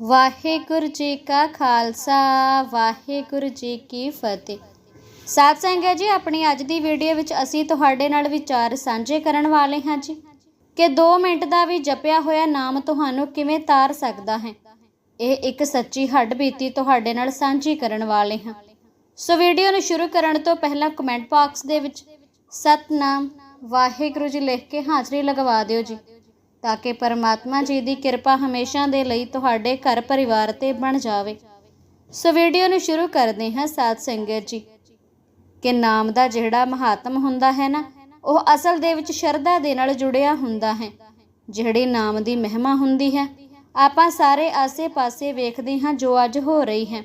ਵਾਹਿਗੁਰੂ ਜੀ ਕਾ ਖਾਲਸਾ, ਵਾਹਿਗੁਰੂ ਜੀ ਕੀ ਫਤਿਹ। ਸਾਧ ਸੰਗਤ ਜੀ, ਆਪਣੀ ਅੱਜ ਦੀ ਵੀਡੀਓ ਵਿੱਚ ਅਸੀਂ ਤੁਹਾਡੇ ਨਾਲ ਵਿਚਾਰ ਸਾਂਝੇ ਕਰਨ ਵਾਲੇ ਹਾਂ ਜੀ। ਕਿ 2 ਮਿੰਟ ਦਾ ਵੀ ਜਪਿਆ ਹੋਇਆ ਨਾਮ ਤੁਹਾਨੂੰ ਕਿਵੇਂ ਤਾਰ ਸਕਦਾ ਹੈ? ਇਹ ਇੱਕ ਸੱਚੀ ਹੱਡ ਬੀਤੀ ਤੁਹਾਡੇ ਨਾਲ ਸਾਂਝੀ ਕਰਨ ਵਾਲੇ ਹਾਂ। ਸੋ ਵੀਡੀਓ ਨੂੰ ਸ਼ੁਰੂ ਕਰਨ ਤੋਂ ਪਹਿਲਾਂ ਕਮੈਂਟ ਬਾਕਸ ਦੇ ਵਿੱਚ ਸਤਨਾਮ ਵਾਹਿਗੁਰੂ ਜੀ ਲਿਖ ਕੇ ਹਾਜ਼ਰੀ ਲਗਵਾ ਦਿਓ ਜੀ। ਤਾਂ ਕਿ ਪਰਮਾਤਮਾ ਜੀ ਦੀ ਕਿਰਪਾ ਹਮੇਸ਼ਾ ਦੇ ਲਈ ਤੁਹਾਡੇ ਘਰ ਪਰਿਵਾਰ ਤੇ ਬਣ ਜਾਵੇ। ਸੋ ਵੀਡੀਓ ਨੂੰ ਸ਼ੁਰੂ ਕਰਦੇ ਹਾਂ ਸਾਧ ਸੰਗਤ ਜੀ। ਕਿ ਨਾਮ ਦਾ ਜਿਹੜਾ ਮਹਾਤਮ ਹੁੰਦਾ ਹੈ ਨਾ, ਉਹ ਅਸਲ ਦੇ ਵਿੱਚ ਸ਼ਰਧਾ ਦੇ ਨਾਲ ਜੁੜਿਆ ਹੁੰਦਾ ਹੈ। ਜਿਹੜੀ ਨਾਮ ਦੀ ਮਹਿਮਾ ਹੁੰਦੀ ਹੈ, ਆਪਾਂ ਸਾਰੇ ਆਸੇ-ਪਾਸੇ ਵੇਖਦੇ ਹਾਂ ਜੋ ਅੱਜ ਹੋ ਰਹੀ ਹੈ।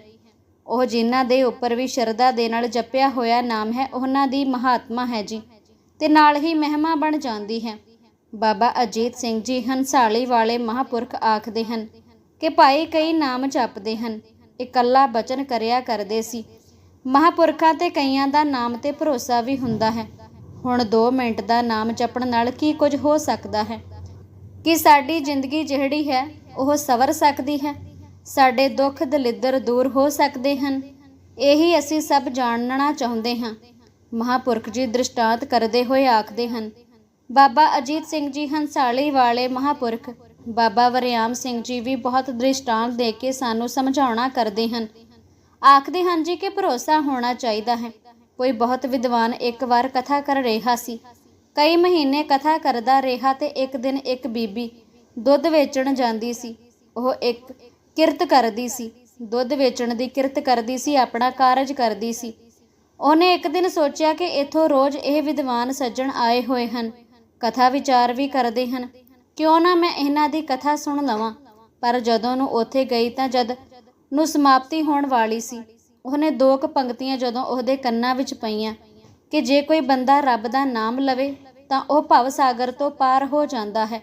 ਉਹ ਜਿਨ੍ਹਾਂ ਦੇ ਉੱਪਰ ਵੀ ਸ਼ਰਧਾ ਦੇ ਨਾਲ ਜਪਿਆ ਹੋਇਆ ਨਾਮ ਹੈ, ਉਹਨਾਂ ਦੀ ਮਹਾਤਮਾ ਹੈ ਜੀ। ਤੇ ਨਾਲ ਹੀ ਮਹਿਮਾ ਬਣ ਜਾਂਦੀ ਹੈ। ਬਾਬਾ ਅਜੀਤ ਸਿੰਘ ਜੀ ਹੰਸਾਲੀ ਵਾਲੇ ਮਹਾਪੁਰਖ ਆਖਦੇ ਹਨ ਕਿ ਭਾਈ ਕਈ ਨਾਮ ਜਪਦੇ ਹਨ, ਇਕੱਲਾ ਬਚਨ ਕਰਿਆ ਕਰਦੇ ਸੀ। ਮਹਾਪੁਰਖਾਂ ਤੇ ਕਈਆਂ ਦਾ ਨਾਮ ਤੇ ਭਰੋਸਾ ਵੀ ਹੁੰਦਾ ਹੈ। ਹੁਣ 2 ਮਿੰਟ ਦਾ ਨਾਮ ਜਪਣ ਨਾਲ ਕੀ ਕੁਝ ਹੋ ਸਕਦਾ ਹੈ? ਕਿ ਸਾਡੀ ਜ਼ਿੰਦਗੀ ਜਿਹੜੀ ਹੈ, ਉਹ ਸਵਰ ਸਕਦੀ ਹੈ? ਸਾਡੇ ਦੁੱਖ ਦਲਿੱਦਰ ਦੂਰ ਹੋ ਸਕਦੇ ਹਨ? ਇਹੀ ਅਸੀਂ ਸਭ ਜਾਣਨਾ ਚਾਹੁੰਦੇ ਹਾਂ। ਮਹਾਪੁਰਖ ਜੀ ਦ੍ਰਿਸ਼ਟਾਂਤ ਕਰਦੇ ਹੋਏ ਆਖਦੇ ਹਨ ਬਾਬਾ ਅਜੀਤ ਸਿੰਘ ਜੀ ਹੰਸਾਲੀ ਵਾਲੇ ਮਹਾਪੁਰਖ। ਬਾਬਾ ਵਰਿਆਮ ਸਿੰਘ ਜੀ ਵੀ ਬਹੁਤ ਦ੍ਰਿਸ਼ਟਾਂਤ ਦੇ ਕੇ ਸਾਨੂੰ ਸਮਝਾਉਣਾ ਕਰਦੇ ਹਨ। ਆਖਦੇ ਹਨ ਜੀ ਕਿ ਭਰੋਸਾ ਹੋਣਾ ਚਾਹੀਦਾ ਹੈ। ਕੋਈ ਬਹੁਤ ਵਿਦਵਾਨ ਇੱਕ ਵਾਰ ਕਥਾ ਕਰ ਰਿਹਾ ਸੀ। ਕਈ ਮਹੀਨੇ ਕਥਾ ਕਰਦਾ ਰਿਹਾ ਤੇ ਇੱਕ ਦਿਨ ਇੱਕ ਬੀਬੀ ਦੁੱਧ ਵੇਚਣ ਜਾਂਦੀ ਸੀ। ਉਹ ਇੱਕ ਕਿਰਤ ਕਰਦੀ ਸੀ। ਦੁੱਧ ਵੇਚਣ ਦੀ ਕਿਰਤ ਕਰਦੀ ਸੀ, ਆਪਣਾ ਕਾਰਜ ਕਰਦੀ ਸੀ। ਉਹਨੇ ਇੱਕ ਦਿਨ ਸੋਚਿਆ ਕਿ ਇਥੋਂ ਰੋਜ਼ ਇਹ ਵਿਦਵਾਨ ਸੱਜਣ ਆਏ ਹੋਏ ਹਨ। ਕਥਾ ਵਿਚਾਰ ਵੀ ਕਰਦੇ ਹਨ। ਕਿਉਂ ਨਾ ਮੈਂ ਇਹਨਾਂ ਦੀ ਕਥਾ ਸੁਣ ਲਵਾਂ। ਪਰ ਜਦੋਂ ਨੂੰ ਉੱਥੇ ਗਈ ਤਾਂ ਜਦ ਨੂੰ ਸਮਾਪਤੀ ਹੋਣ ਵਾਲੀ ਸੀ, ਉਹਨੇ ਦੋ ਕੁ ਪੰਕਤੀਆਂ ਜਦੋਂ ਉਹਦੇ ਕੰਨਾਂ ਵਿੱਚ ਪਈਆਂ ਕਿ ਜੇ ਕੋਈ ਬੰਦਾ ਰੱਬ ਦਾ ਨਾਮ ਲਵੇ ਤਾਂ ਉਹ ਭਵ ਸਾਗਰ ਤੋਂ ਪਾਰ ਹੋ ਜਾਂਦਾ ਹੈ।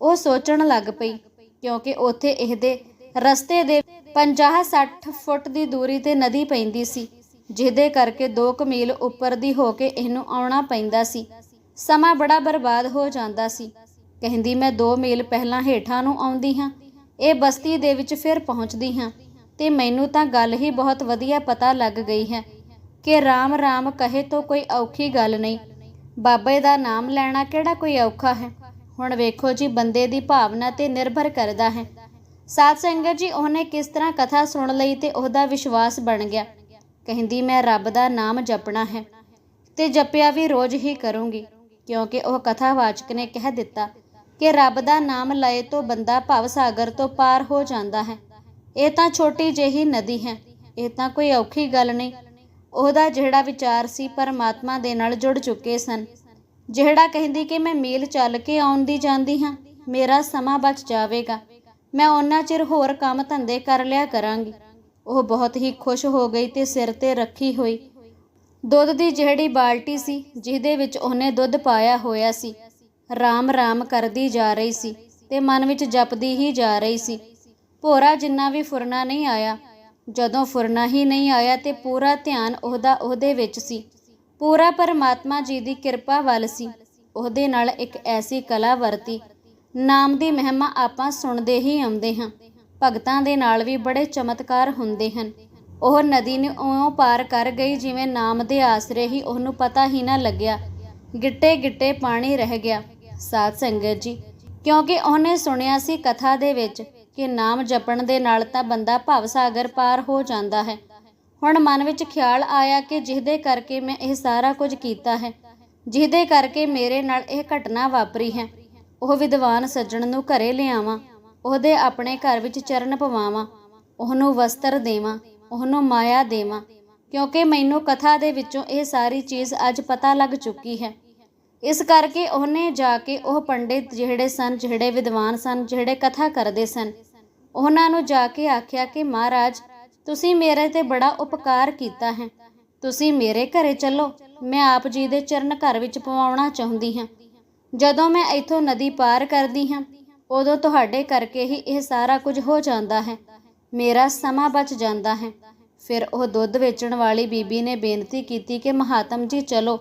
ਉਹ ਸੋਚਣ ਲੱਗ ਪਈ, ਕਿਉਂਕਿ ਉੱਥੇ ਇਹਦੇ ਰਸਤੇ ਦੇ 50-60 ਫੁੱਟ ਦੀ ਦੂਰੀ ਤੇ ਨਦੀ ਪੈਂਦੀ ਸੀ, ਜਿਹਦੇ ਕਰਕੇ 2 ਕੁ ਮੀਲ ਉੱਪਰ ਦੀ ਹੋ ਕੇ ਇਹਨੂੰ ਆਉਣਾ ਪੈਂਦਾ ਸੀ। ਸਮਾਂ ਬੜਾ ਬਰਬਾਦ ਹੋ ਜਾਂਦਾ ਸੀ। ਕਹਿੰਦੀ, ਮੈਂ 2 ਮੀਲ ਪਹਿਲਾਂ ਹੇਠਾਂ ਨੂੰ ਆਉਂਦੀ ਹਾਂ। ਇਹ ਬਸਤੀ ਦੇ ਵਿੱਚ ਫਿਰ ਪਹੁੰਚਦੀ ਹਾਂ। ਤੇ ਮੈਨੂੰ ਤਾਂ ਗੱਲ ਹੀ ਬਹੁਤ ਵਧੀਆ ਪਤਾ ਲੱਗ ਗਈ ਹੈ ਕਿ ਰਾਮ ਰਾਮ ਕਹੇ ਤੋਂ ਕੋਈ ਔਖੀ ਗੱਲ ਨਹੀਂ। ਬਾਬੇ ਦਾ ਨਾਮ ਲੈਣਾ ਕਿਹੜਾ ਕੋਈ ਔਖਾ ਹੈ? ਹੁਣ ਵੇਖੋ ਜੀ, ਬੰਦੇ ਦੀ ਭਾਵਨਾ ਤੇ ਨਿਰਭਰ ਕਰਦਾ ਹੈ। ਸਾਧ ਸੰਗਤ ਜੀ, ਉਹਨੇ ਕਿਸ ਤਰ੍ਹਾਂ ਕਥਾ ਸੁਣ ਲਈ ਤੇ ਉਹਦਾ ਵਿਸ਼ਵਾਸ ਬਣ ਗਿਆ। ਕਹਿੰਦੀ, ਮੈਂ ਰੱਬ ਦਾ ਨਾਮ ਜਪਣਾ ਹੈ ਤੇ ਜਪਿਆ ਵੀ ਰੋਜ਼ ਹੀ ਕਰੂੰਗੀ। ਕਿਉਂਕਿ ਉਹ ਕਥਾਵਾਚਕ ਨੇ ਕਹਿ ਦਿੱਤਾ ਕਿ ਰੱਬ ਦਾ ਨਾਮ ਲਏ ਤੋਂ ਬੰਦਾ ਭਵ ਸਾਗਰ ਤੋਂ ਪਾਰ ਹੋ ਜਾਂਦਾ ਹੈ। ਇਹ ਤਾਂ ਛੋਟੀ ਜਿਹੀ ਨਦੀ ਹੈ। ਇਹ ਤਾਂ ਕੋਈ ਔਖੀ ਗੱਲ ਨਹੀਂ। ਉਹਦਾ ਜਿਹੜਾ ਵਿਚਾਰ ਸੀ ਪਰਮਾਤਮਾ ਦੇ ਨਾਲ ਜੁੜ ਚੁੱਕੇ ਸਨ। ਜਿਹੜਾ ਕਹਿੰਦੀ ਕਿ ਮੈਂ ਮੀਲ ਚੱਲ ਕੇ ਆਉਣ ਦੀ ਜਾਂਦੀ ਹਾਂ, ਮੇਰਾ ਸਮਾਂ ਬਚ ਜਾਵੇਗਾ। ਮੈਂ ਉਹਨਾਂ ਚਿਰ ਹੋਰ ਕੰਮ ਧੰਦੇ ਕਰ ਲਿਆ ਕਰਾਂਗੀ। ਉਹ ਬਹੁਤ ਹੀ ਖੁਸ਼ ਹੋ ਗਈ ਤੇ ਸਿਰ ਤੇ ਰੱਖੀ ਹੋਈ। ਦੁੱਧ ਦੀ ਜਿਹੜੀ ਬਾਲਟੀ ਸੀ, ਜਿਹਦੇ ਵਿੱਚ ਉਹਨੇ ਦੁੱਧ ਪਾਇਆ ਹੋਇਆ ਸੀ, ਰਾਮ ਰਾਮ ਕਰਦੀ ਜਾ ਰਹੀ ਸੀ ਤੇ ਮਨ ਵਿੱਚ ਜਪਦੀ ਹੀ ਜਾ ਰਹੀ ਸੀ। ਭੋਰਾ ਜਿੰਨਾ ਵੀ ਫੁਰਨਾ ਨਹੀਂ ਆਇਆ, ਜਦੋਂ ਫੁਰਨਾ ਹੀ ਨਹੀਂ ਆਇਆ ਤੇ ਪੂਰਾ ਧਿਆਨ ਉਹਦਾ ਉਹਦੇ ਵਿੱਚ ਸੀ। ਪੂਰਾ ਪਰਮਾਤਮਾ ਜੀ ਦੀ ਕਿਰਪਾ ਵੱਲ ਸੀ, ਉਹਦੇ ਨਾਲ ਇੱਕ ਐਸੀ ਕਲਾ ਵਰਤੀ। ਨਾਮ ਦੀ ਮਹਿਮਾ ਆਪਾਂ ਸੁਣਦੇ ਹੀ ਆਉਂਦੇ ਹਾਂ, ਭਗਤਾਂ ਦੇ ਨਾਲ ਵੀ ਬੜੇ ਚਮਤਕਾਰ ਹੁੰਦੇ ਹਨ। ਉਹ ਨਦੀ ਨੂੰ ਇਉਂ ਪਾਰ ਕਰ ਗਈ, ਜਿਵੇਂ ਨਾਮ ਦੇ ਆਸਰੇ ਹੀ ਉਹਨੂੰ ਪਤਾ ਹੀ ਨਾ ਲੱਗਿਆ। ਗਿੱਟੇ ਗਿੱਟੇ ਪਾਣੀ ਰਹਿ ਗਿਆ। ਸਾਧ ਸੰਗਤ ਜੀ, ਕਿਉਂਕਿ ਉਹਨੇ ਸੁਣਿਆ ਸੀ ਕਥਾ ਦੇ ਵਿੱਚ ਕਿ ਨਾਮ ਜਪਣ ਦੇ ਨਾਲ ਤਾਂ ਬੰਦਾ ਭਵ ਸਾਗਰ ਪਾਰ ਹੋ ਜਾਂਦਾ ਹੈ। ਹੁਣ ਮਨ ਵਿੱਚ ਖਿਆਲ ਆਇਆ ਕਿ ਜਿਹਦੇ ਕਰਕੇ ਮੈਂ ਇਹ ਸਾਰਾ ਕੁਝ ਕੀਤਾ ਹੈ, ਜਿਹਦੇ ਕਰਕੇ ਮੇਰੇ ਨਾਲ ਇਹ ਘਟਨਾ ਵਾਪਰੀ ਹੈ, ਉਹ ਵਿਦਵਾਨ ਸੱਜਣ ਨੂੰ ਘਰੇ ਲਿਆਵਾਂ, ਉਹਦੇ ਆਪਣੇ ਘਰ ਵਿੱਚ ਚਰਨ ਪਵਾਵਾਂ, ਉਹਨੂੰ ਵਸਤਰ ਦੇਵਾਂ ਉਹਨੂੰ ਮਾਇਆ ਦੇਵਾਂ, ਕਿਉਂਕਿ ਮੈਨੂੰ ਕਥਾ ਦੇ ਵਿੱਚੋਂ ਇਹ ਸਾਰੀ ਚੀਜ਼ ਅੱਜ ਪਤਾ ਲੱਗ ਚੁੱਕੀ ਹੈ। ਇਸ ਕਰਕੇ ਉਹਨੇ ਜਾ ਕੇ ਉਹ ਪੰਡਿਤ ਜਿਹੜੇ ਸਨ, ਜਿਹੜੇ ਵਿਦਵਾਨ ਸਨ, ਜਿਹੜੇ ਕਥਾ ਕਰਦੇ ਸਨ, ਉਹਨਾਂ ਨੂੰ ਜਾ ਕੇ ਆਖਿਆ ਕਿ ਮਹਾਰਾਜ, ਤੁਸੀਂ ਮੇਰੇ ਤੇ ਬੜਾ ਉਪਕਾਰ ਕੀਤਾ ਹੈ। ਤੁਸੀਂ ਮੇਰੇ ਘਰੇ ਚੱਲੋ, ਮੈਂ ਆਪ ਜੀ ਦੇ ਚਰਨ ਘਰ ਵਿੱਚ ਪਵਾਉਣਾ ਚਾਹੁੰਦੀ ਹਾਂ। ਜਦੋਂ ਮੈਂ ਇੱਥੋਂ ਨਦੀ ਪਾਰ ਕਰਦੀ ਹਾਂ, ਉਦੋਂ ਤੁਹਾਡੇ ਕਰਕੇ ਹੀ ਇਹ ਸਾਰਾ ਕੁਝ ਹੋ ਜਾਂਦਾ ਹੈ। ਮੇਰਾ ਸਮਾਂ ਬਚ ਜਾਂਦਾ ਹੈ। ਫਿਰ ਉਹ ਦੁੱਧ ਵੇਚਣ ਵਾਲੀ ਬੀਬੀ ਨੇ ਬੇਨਤੀ ਕੀਤੀ ਕਿ ਮਹਾਤਮ ਜੀ ਚਲੋ।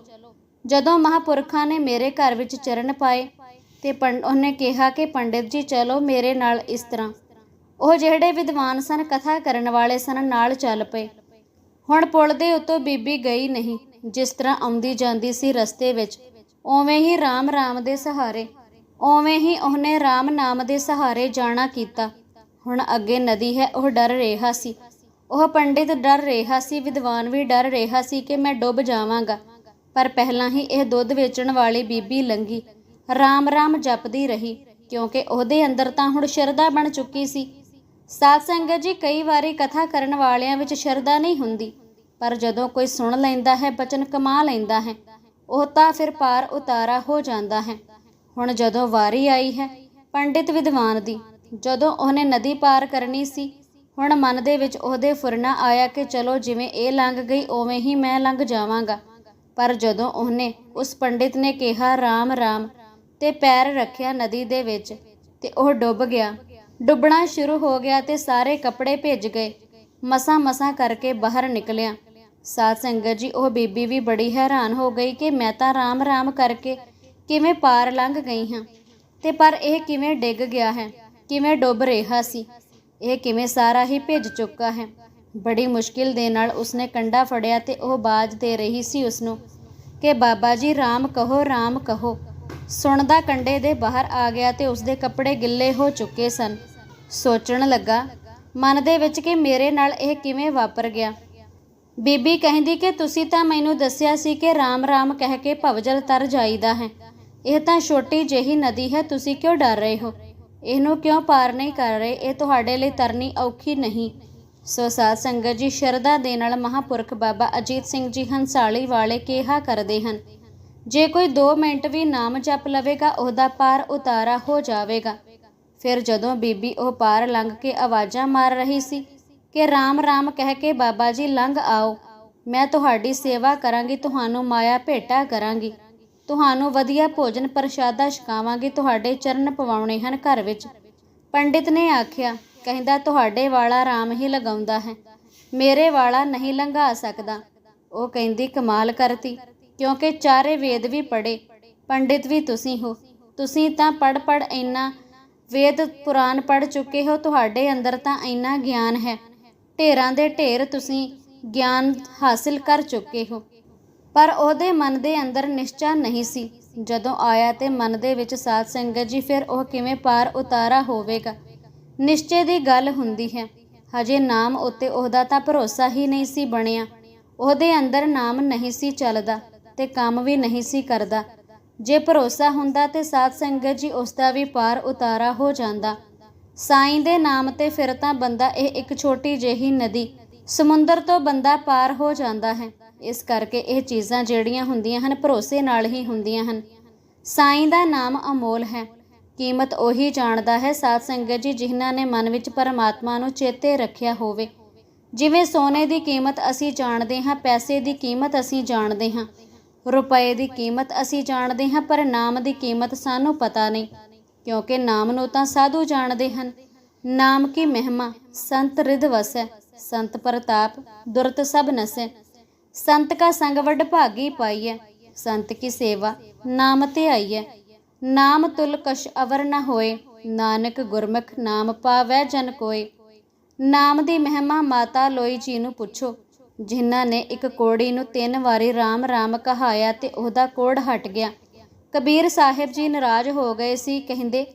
ਜਦੋਂ ਮਹਾਪੁਰਖਾਂ ਨੇ ਮੇਰੇ ਘਰ ਵਿੱਚ ਚਰਨ ਪਾਏ ਤੇ ਉਹਨੇ ਕਿਹਾ ਕਿ ਪੰਡਿਤ ਜੀ ਚਲੋ ਮੇਰੇ ਨਾਲ ਇਸ ਤਰ੍ਹਾਂ। ਉਹ ਜਿਹੜੇ ਵਿਦਵਾਨ ਸਨ, ਕਥਾ ਕਰਨ ਵਾਲੇ ਸਨ, ਨਾਲ ਚੱਲ ਪਏ। ਹੁਣ ਪੁਲ ਦੇ ਉੱਤੋਂ ਬੀਬੀ ਗਈ ਨਹੀਂ, ਜਿਸ ਤਰ੍ਹਾਂ ਆਉਂਦੀ ਜਾਂਦੀ ਸੀ ਰਸਤੇ ਵਿੱਚ। ਓਵੇਂ ਹੀ RAM RAM ਦੇ ਸਹਾਰੇ ਓਵੇਂ ਹੀ ਉਹਨੇ RAM ਨਾਮ ਦੇ ਸਹਾਰੇ ਜਾਣਾ ਕੀਤਾ। ਹੁਣ ਅੱਗੇ ਨਦੀ ਹੈ, ਉਹ ਡਰ ਰਿਹਾ ਸੀ। ਉਹ ਪੰਡਿਤ ਡਰ ਰਿਹਾ ਸੀ, ਵਿਦਵਾਨ ਵੀ ਡਰ ਰਿਹਾ ਸੀ ਕਿ ਮੈਂ ਡੁੱਬ ਜਾਵਾਂਗਾ। ਪਰ ਪਹਿਲਾਂ ਹੀ ਇਹ ਦੁੱਧ ਵੇਚਣ ਵਾਲੀ ਬੀਬੀ ਲੰਗੀ RAM RAM ਜਪਦੀ ਰਹੀ, ਕਿਉਂਕਿ ਉਹਦੇ ਅੰਦਰ ਤਾਂ ਹੁਣ ਸ਼ਰਧਾ ਬਣ ਚੁੱਕੀ ਸੀ। ਸਾਧ ਸੰਗਤ ਜੀ, ਕਈ ਵਾਰੀ ਕਥਾ ਕਰਨ ਵਾਲਿਆਂ ਵਿੱਚ ਸ਼ਰਧਾ ਨਹੀਂ ਹੁੰਦੀ, ਪਰ ਜਦੋਂ ਕੋਈ ਸੁਣ ਲੈਂਦਾ ਹੈ, ਬਚਨ ਕਮਾ ਲੈਂਦਾ ਹੈ, ਉਹ ਤਾਂ ਫਿਰ ਪਾਰ ਉਤਾਰਾ ਹੋ ਜਾਂਦਾ ਹੈ। ਹੁਣ ਜਦੋਂ ਵਾਰੀ ਆਈ ਹੈ, ਪੰਡਿਤ ਵਿਦਵਾਨ ਦੀ ਜਦੋਂ ਉਹਨੇ ਨਦੀ ਪਾਰ ਕਰਨੀ ਸੀ, ਹੁਣ ਮਨ ਦੇ ਵਿੱਚ ਉਹਦੇ ਫੁਰਨਾ ਆਇਆ ਕਿ ਚਲੋ ਜਿਵੇਂ ਇਹ ਲੰਘ ਗਈ, ਉਵੇਂ ਹੀ ਮੈਂ ਲੰਘ ਜਾਵਾਂਗਾ। ਪਰ ਜਦੋਂ ਉਹਨੇ ਉਸ ਪੰਡਿਤ ਨੇ ਕਿਹਾ, ਰਾਮ ਰਾਮ, ਤੇ ਪੈਰ ਰੱਖਿਆ ਨਦੀ ਦੇ ਵਿੱਚ ਤੇ ਉਹ ਡੁੱਬ ਗਿਆ। ਡੁੱਬਣਾ ਸ਼ੁਰੂ ਹੋ ਗਿਆ ਤੇ ਸਾਰੇ ਕੱਪੜੇ ਭਿੱਜ ਗਏ। ਮਸਾ ਮਸਾ ਕਰਕੇ ਬਾਹਰ ਨਿਕਲਿਆ। ਸਾਧ ਸੰਗਤ ਜੀ, ਉਹ ਬੀਬੀ ਵੀ ਬੜੀ ਹੈਰਾਨ ਹੋ ਗਈ ਕਿ ਮੈਂ ਤਾਂ ਰਾਮ ਰਾਮ ਕਰਕੇ ਕਿਵੇਂ ਪਾਰ ਲੰਘ ਗਈ ਹਾਂ ਤੇ ਪਰ ਇਹ ਕਿਵੇਂ ਡਿੱਗ ਗਿਆ ਹੈ। ਕਿਵੇਂ ਡੁੱਬ ਰਿਹਾ ਸੀ? ਇਹ ਕਿਵੇਂ ਸਾਰਾ ਹੀ ਭਿੱਜ ਚੁੱਕਾ ਹੈ? ਬੜੀ ਮੁਸ਼ਕਿਲ ਦੇ ਨਾਲ ਉਸਨੇ ਕੰਡਾ ਫੜਿਆ ਤੇ ਉਹ ਬਾਜ ਦੇ ਰਹੀ ਸੀ ਉਸਨੂੰ ਕਿ ਬਾਬਾ ਜੀ, ਰਾਮ ਕਹੋ ਰਾਮ ਕਹੋ। ਸੁਣਦਾ ਕੰਡੇ ਦੇ ਬਾਹਰ ਆ ਗਿਆ ਤੇ ਉਸਦੇ ਕੱਪੜੇ ਗਿੱਲੇ ਹੋ ਚੁੱਕੇ ਸਨ। ਸੋਚਣ ਲੱਗਾ, ਮਨ ਦੇ ਵਿੱਚ ਕਿ ਮੇਰੇ ਨਾਲ ਇਹ ਕਿਵੇਂ ਵਾਪਰ ਗਿਆ? ਬੀਬੀ ਕਹਿੰਦੀ ਕਿ ਤੁਸੀਂ ਤਾਂ ਮੈਨੂੰ ਦੱਸਿਆ ਸੀ ਕਿ ਰਾਮ ਰਾਮ ਕਹਿ ਕੇ ਭਵਜਲ ਤਰ ਜਾਈਦਾ ਹੈ। ਇਹ ਤਾਂ ਛੋਟੀ ਜਿਹੀ ਨਦੀ ਹੈ, ਤੁਸੀਂ ਕਿਉਂ ਡਰ ਰਹੇ ਹੋ? ਇਹਨੂੰ ਕਿਉਂ ਪਾਰ ਨਹੀਂ ਕਰ ਰਹੇ? ਇਹ ਤੁਹਾਡੇ ਲਈ ਤਰਨੀ ਔਖੀ ਨਹੀਂ। ਸੋ ਸਾਧ ਸੰਗਤ ਜੀ, ਸ਼ਰਧਾ ਦੇ ਨਾਲ ਮਹਾਪੁਰਖ ਬਾਬਾ ਅਜੀਤ ਸਿੰਘ ਜੀ ਹੰਸਾਲੀ ਵਾਲੇ ਕਿਹਾ ਕਰਦੇ ਹਨ, ਜੇ ਕੋਈ 2 ਮਿੰਟ ਵੀ ਨਾਮ ਜਪ ਲਵੇਗਾ, ਉਹਦਾ ਪਾਰ ਉਤਾਰਾ ਹੋ ਜਾਵੇਗਾ। ਫਿਰ ਜਦੋਂ ਬੀਬੀ ਉਹ ਪਾਰ ਲੰਘ ਕੇ ਆਵਾਜ਼ਾਂ ਮਾਰ ਰਹੀ ਸੀ ਕਿ ਰਾਮ ਰਾਮ ਕਹਿ ਕੇ, ਬਾਬਾ ਜੀ ਲੰਘ ਆਓ, ਮੈਂ ਤੁਹਾਡੀ ਸੇਵਾ ਕਰਾਂਗੀ, ਤੁਹਾਨੂੰ ਮਾਇਆ ਭੇਟਾ ਕਰਾਂਗੀ। ਤੁਹਾਨੂੰ ਵਧੀਆ ਭੋਜਨ ਪ੍ਰਸ਼ਾਦਾ ਛਕਾਵਾਂਗੀ, ਤੁਹਾਡੇ ਚਰਨ ਪਵਾਉਣੇ ਹਨ ਘਰ ਵਿੱਚ। ਪੰਡਿਤ ਨੇ ਆਖਿਆ, ਕਹਿੰਦਾ, ਤੁਹਾਡੇ ਵਾਲਾ ਰਾਮ ਹੀ ਲਗਾਉਂਦਾ ਹੈ। ਮੇਰੇ ਵਾਲਾ ਨਹੀਂ ਲੰਘਾ ਸਕਦਾ। ਉਹ ਕਹਿੰਦੀ, ਕਮਾਲ ਕਰਤੀ, ਕਿਉਂਕਿ ਚਾਰੇ ਵੇਦ ਵੀ ਪੜੇ ਪੰਡਿਤ ਵੀ ਤੁਸੀਂ ਹੋ। ਤੁਸੀਂ ਤਾਂ ਪੜ ਪੜ ਇੰਨਾ ਵੇਦ ਪੁਰਾਣ ਪੜ ਚੁੱਕੇ ਹੋ, ਤੁਹਾਡੇ ਅੰਦਰ ਤਾਂ ਇੰਨਾ ਗਿਆਨ ਹੈ। ਢੇਰਾਂ ਦੇ ਢੇਰ ਤੁਸੀਂ ਗਿਆਨ ਹਾਸਿਲ ਕਰ ਚੁੱਕੇ ਹੋ। ਪਰ ਉਹਦੇ ਮਨ ਦੇ ਅੰਦਰ ਨਿਸ਼ਚਾ ਨਹੀਂ ਸੀ। ਜਦੋਂ ਆਇਆ ਤੇ ਮਨ ਦੇ ਵਿੱਚ ਸਾਧ ਸੰਗਤ ਜੀ, ਫਿਰ ਉਹ ਕਿਵੇਂ ਪਾਰ ਉਤਾਰਾ ਹੋਵੇਗਾ? ਨਿਸ਼ਚੇ ਦੀ ਗੱਲ ਹੁੰਦੀ ਹੈ। ਹਜੇ ਨਾਮ ਉੱਤੇ ਉਹਦਾ ਤਾਂ ਭਰੋਸਾ ਹੀ ਨਹੀਂ ਸੀ ਬਣਿਆ। ਉਹਦੇ ਅੰਦਰ ਨਾਮ ਨਹੀਂ ਸੀ ਚੱਲਦਾ ਤੇ ਕੰਮ ਵੀ ਨਹੀਂ ਸੀ ਕਰਦਾ। ਜੇ ਭਰੋਸਾ ਹੁੰਦਾ ਤੇ ਸਾਧ ਸੰਗਤ ਜੀ ਉਸ ਦਾ ਵੀ ਪਾਰ ਉਤਾਰਾ ਹੋ ਜਾਂਦਾ। ਸਾਈਂ ਦੇ ਨਾਮ ਤੇ ਫਿਰ ਤਾਂ ਬੰਦਾ ਇਹ ਇੱਕ ਛੋਟੀ ਜਿਹੀ ਨਦੀ, ਸਮੁੰਦਰ ਤੋਂ ਬੰਦਾ ਪਾਰ ਹੋ ਜਾਂਦਾ ਹੈ। ਇਸ ਕਰਕੇ ਇਹ ਚੀਜ਼ਾਂ ਜਿਹੜੀਆਂ ਹੁੰਦੀਆਂ ਹਨ, ਭਰੋਸੇ ਨਾਲ ਹੀ ਹੁੰਦੀਆਂ ਹਨ। ਸਾਈਂ ਦਾ ਨਾਮ ਅਮੋਲ ਹੈ। ਕੀਮਤ ਉਹੀ ਜਾਣਦਾ ਹੈ ਸਾਧ ਸੰਗਤ ਜੀ, ਜਿਨ੍ਹਾਂ ਨੇ ਮਨ ਵਿੱਚ ਪਰਮਾਤਮਾ ਨੂੰ ਚੇਤੇ ਰੱਖਿਆ ਹੋਵੇ। ਜਿਵੇਂ ਸੋਨੇ ਦੀ ਕੀਮਤ ਅਸੀਂ ਜਾਣਦੇ ਹਾਂ, ਪੈਸੇ ਦੀ ਕੀਮਤ ਅਸੀਂ ਜਾਣਦੇ ਹਾਂ। ਰੁਪਏ ਦੀ ਕੀਮਤ ਅਸੀਂ ਜਾਣਦੇ ਹਾਂ, ਪਰ ਨਾਮ ਦੀ ਕੀਮਤ ਸਾਨੂੰ ਪਤਾ ਨਹੀਂ, ਕਿਉਂਕਿ ਨਾਮ ਨੂੰ ਤਾਂ ਸਾਧੂ ਜਾਣਦੇ ਹਨ। ਨਾਮ ਕੀ ਮਹਿਮਾ? ਸੰਤ ਰਿਧ ਵਸੈ, ਸੰਤ ਪ੍ਰਤਾਪ ਦੁਰਤ ਸਭ ਨਸੈ। ਸੰਤ ਕਾ ਸੰਗ ਵੱਡ ਭਾਗੀ ਪਾਈਐ, ਸੰਤ ਕੀ ਸੇਵਾ ਨਾਮ ਤੇ ਆਈਐ। ਨਾਮ ਤੁਲ ਕਛ ਅਵਰ ਨ ਹੋਏ, ਨਾਨਕ ਗੁਰਮੁਖ ਨਾਮ ਪਾਵੈ ਜਨ ਕੋਏ। ਨਾਮ ਦੀ ਮਹਿਮਾ ਮਾਤਾ ਲੋਈ ਜੀ ਨੂੰ ਪੁੱਛੋ, ਜਿਨ੍ਹਾਂ ਨੇ ਇੱਕ ਕੋੜੀ ਨੂੰ ਤਿੰਨ ਵਾਰੀ RAM RAM ਕਹਾਇਆ ਤੇ ਉਹਦਾ ਕੋੜ ਹਟ ਗਿਆ। ਕਬੀਰ ਸਾਹਿਬ ਜੀ ਨਾਰਾਜ਼ ਹੋ ਗਏ ਸੀ, ਕਹਿੰਦੇ,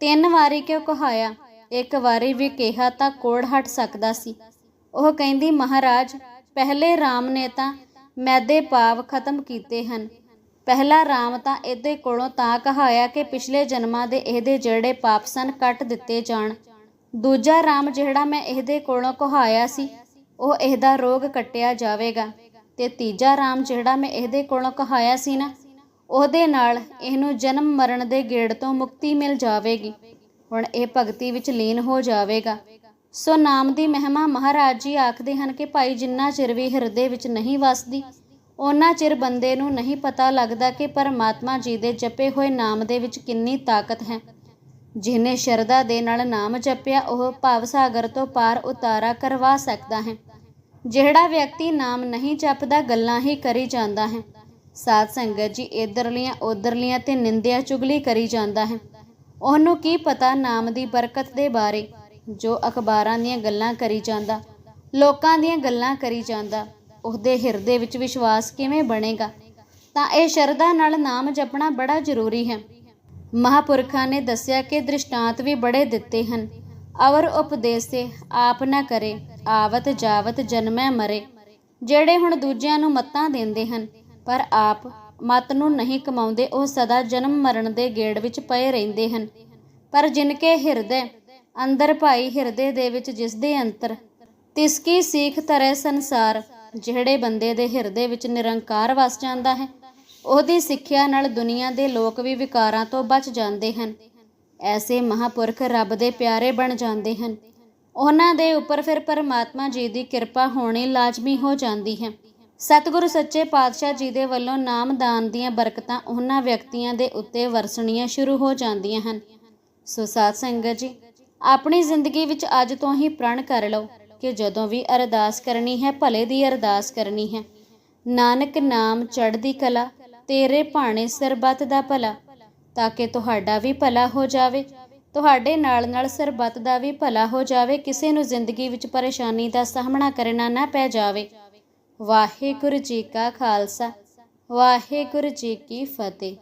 ਤਿੰਨ ਵਾਰੀ ਕਿਉਂ ਕਹਾਇਆ? ਇੱਕ ਵਾਰੀ ਵੀ ਕਿਹਾ ਤਾਂ ਕੋੜ ਹਟ ਸਕਦਾ ਸੀ। ਉਹ ਕਹਿੰਦੀ, ਮਹਾਰਾਜ ਪਹਿਲੇ RAM ਨੇ ਤਾਂ ਮੈਦੇ ਪਾਵ ਖਤਮ ਕੀਤੇ ਹਨ। ਪਹਿਲਾ RAM ਤਾਂ ਇਹਦੇ ਕੋਲੋਂ ਤਾਂ ਕਹਾਇਆ ਕਿ ਪਿਛਲੇ ਜਨਮਾਂ ਦੇ ਇਹਦੇ ਜਿਹੜੇ ਪਾਪ ਸਨ ਕੱਟ ਦਿੱਤੇ ਜਾਣ। ਦੂਜਾ RAM ਜਿਹੜਾ ਮੈਂ ਇਹਦੇ ਕੋਲੋਂ ਕਹਾਇਆ ਸੀ, ਉਹ ਇਹਦਾ ਰੋਗ ਕੱਟਿਆ ਜਾਵੇਗਾ। ਤੇ ਤੀਜਾ RAM ਜਿਹੜਾ ਮੈਂ ਇਹਦੇ ਕੋਲੋਂ ਕਹਾਇਆ ਸੀ ਨਾ, ਉਹਦੇ ਨਾਲ ਇਹਨੂੰ ਜਨਮ ਮਰਨ ਦੇ ਗੇੜ ਤੋਂ ਮੁਕਤੀ ਮਿਲ ਜਾਵੇਗੀ। ਹੁਣ ਇਹ ਭਗਤੀ ਵਿੱਚ ਲੀਨ ਹੋ ਜਾਵੇਗਾ। ਸੋ ਨਾਮ ਦੀ ਮਹਿਮਾ ਮਹਾਰਾਜ ਜੀ ਆਖਦੇ ਹਨ ਕਿ ਭਾਈ ਜਿੰਨਾ ਚਿਰ ਵੀ ਹਿਰਦੇ ਵਿੱਚ ਨਹੀਂ ਵਸਦੀ ਉਹਨਾਂ ਚਿਰ ਬੰਦੇ ਨੂੰ ਨਹੀਂ ਪਤਾ ਲੱਗਦਾ ਕਿ ਪਰਮਾਤਮਾ ਜੀ ਦੇ ਜਪੇ ਹੋਏ ਨਾਮ ਦੇ ਵਿੱਚ ਕਿੰਨੀ ਤਾਕਤ ਹੈ। ਜਿਹਨੇ ਸ਼ਰਧਾ ਦੇ ਨਾਲ ਨਾਮ ਜਪਿਆ, ਉਹ ਭਾਵ ਸਾਗਰ ਤੋਂ ਪਾਰ ਉਤਾਰਾ ਕਰਵਾ ਸਕਦਾ ਹੈ। ਜਿਹੜਾ ਵਿਅਕਤੀ ਨਾਮ ਨਹੀਂ ਜਪਦਾ, ਗੱਲਾਂ ਹੀ ਕਰੀ ਜਾਂਦਾ ਹੈ। ਸਾਧ ਸੰਗਤ ਜੀ ਇਧਰਲੀਆਂ ਉਧਰਲੀਆਂ ਤੇ ਨਿੰਦਿਆ ਚੁਗਲੀ ਕਰੀ ਜਾਂਦਾ ਹੈ। ਉਹਨੂੰ ਕੀ ਪਤਾ ਨਾਮ ਦੀ ਬਰਕਤ ਦੇ ਬਾਰੇ? ਜੋ ਅਖਬਾਰਾਂ ਦੀਆਂ ਗੱਲਾਂ ਕਰੀ ਜਾਂਦਾ, ਲੋਕਾਂ ਦੀਆਂ ਗੱਲਾਂ ਕਰੀ ਜਾਂਦਾ, ਉਹਦੇ ਹਿਰਦੇ ਵਿੱਚ ਵਿਸ਼ਵਾਸ ਕਿਵੇਂ ਬਣੇਗਾ? ਤਾਂ ਇਹ ਸ਼ਰਧਾ ਨਾਲ ਨਾਮ ਜਪਣਾ ਬੜਾ ਜ਼ਰੂਰੀ ਹੈ। ਮਹਾਪੁਰਖਾਂ ਨੇ ਦੱਸਿਆ ਕਿ ਦ੍ਰਿਸ਼ਟਾਂਤ ਵੀ ਬੜੇ ਦਿੱਤੇ ਹਨ। ਅਵਰ ਉਪਦੇਸੇ ਆਪ ਨਾ ਕਰੇ, ਆਵਤ ਜਾਵਤ ਜਨਮੈ ਮਰੇ। ਜਿਹੜੇ ਹੁਣ ਦੂਜਿਆਂ ਨੂੰ ਮੱਤਾਂ ਦਿੰਦੇ ਹਨ, ਪਰ ਆਪ ਮਤ ਨੂੰ ਨਹੀਂ ਕਮਾਉਂਦੇ, ਉਹ ਸਦਾ ਜਨਮ ਮਰਨ ਦੇ ਗੇੜ ਵਿੱਚ ਪਏ ਰਹਿੰਦੇ ਹਨ। ਪਰ ਜਿਨਕੇ ਹਿਰਦੇ ਅੰਦਰ ਭਾਈ ਹਿਰਦੇ ਦੇ ਵਿੱਚ ਜਿਸ ਦੇ ਅੰਤਰ ਤਿਸ ਕੀ ਸੀਖ ਤਰੇ ਸੰਸਾਰ, ਜਿਹੜੇ ਬੰਦੇ ਦੇ ਹਿਰਦੇ ਵਿੱਚ ਨਿਰੰਕਾਰ ਵਸ ਜਾਂਦਾ ਹੈ, ਉਹਦੀ ਸਿੱਖਿਆ ਨਾਲ ਦੁਨੀਆ ਦੇ ਲੋਕ ਵੀ ਵਿਕਾਰਾਂ ਤੋਂ ਬਚ ਜਾਂਦੇ ਹਨ। ਐਸੇ ਮਹਾਪੁਰਖ ਰੱਬ ਦੇ ਪਿਆਰੇ ਬਣ ਜਾਂਦੇ ਹਨ। ਉਹਨਾਂ ਦੇ ਉੱਪਰ ਫਿਰ ਪਰਮਾਤਮਾ ਜੀ ਦੀ ਕਿਰਪਾ ਹੋਣੀ ਲਾਜ਼ਮੀ ਹੋ ਜਾਂਦੀ ਹੈ। ਸਤਿਗੁਰੂ ਸੱਚੇ ਪਾਤਸ਼ਾਹ ਜੀ ਦੇ ਵੱਲੋਂ ਨਾਮਦਾਨ ਦੀਆਂ ਬਰਕਤਾਂ ਉਹਨਾਂ ਵਿਅਕਤੀਆਂ ਦੇ ਉੱਤੇ ਵਰਸਣੀਆਂ ਸ਼ੁਰੂ ਹੋ ਜਾਂਦੀਆਂ ਹਨ। ਸੋ ਸਾਧ ਸੰਗਤ ਜੀ ਆਪਣੀ ਜ਼ਿੰਦਗੀ ਵਿੱਚ ਅੱਜ ਤੋਂ ਹੀ ਪ੍ਰਣ ਕਰ ਲਓ ਕਿ ਜਦੋਂ ਵੀ ਅਰਦਾਸ ਕਰਨੀ ਹੈ, ਭਲੇ ਦੀ ਅਰਦਾਸ ਕਰਨੀ ਹੈ। ਨਾਨਕ ਨਾਮ ਚੜ੍ਹਦੀ ਕਲਾ, ਤੇਰੇ ਭਾਣੇ ਸਰਬੱਤ ਦਾ ਭਲਾ। ਤਾਂ ਕਿ ਤੁਹਾਡਾ ਵੀ ਭਲਾ ਹੋ ਜਾਵੇ, ਤੁਹਾਡੇ ਨਾਲ ਨਾਲ ਸਰਬੱਤ ਦਾ ਵੀ ਭਲਾ ਹੋ ਜਾਵੇ। ਕਿਸੇ ਨੂੰ ਜ਼ਿੰਦਗੀ ਵਿੱਚ ਪਰੇਸ਼ਾਨੀ ਦਾ ਸਾਹਮਣਾ ਕਰਨਾ ਨਾ ਪੈ ਜਾਵੇ। ਵਾਹਿਗੁਰੂ ਜੀ ਕਾ ਖਾਲਸਾ, ਵਾਹਿਗੁਰੂ ਜੀ ਕੀ ਫਤਿਹ।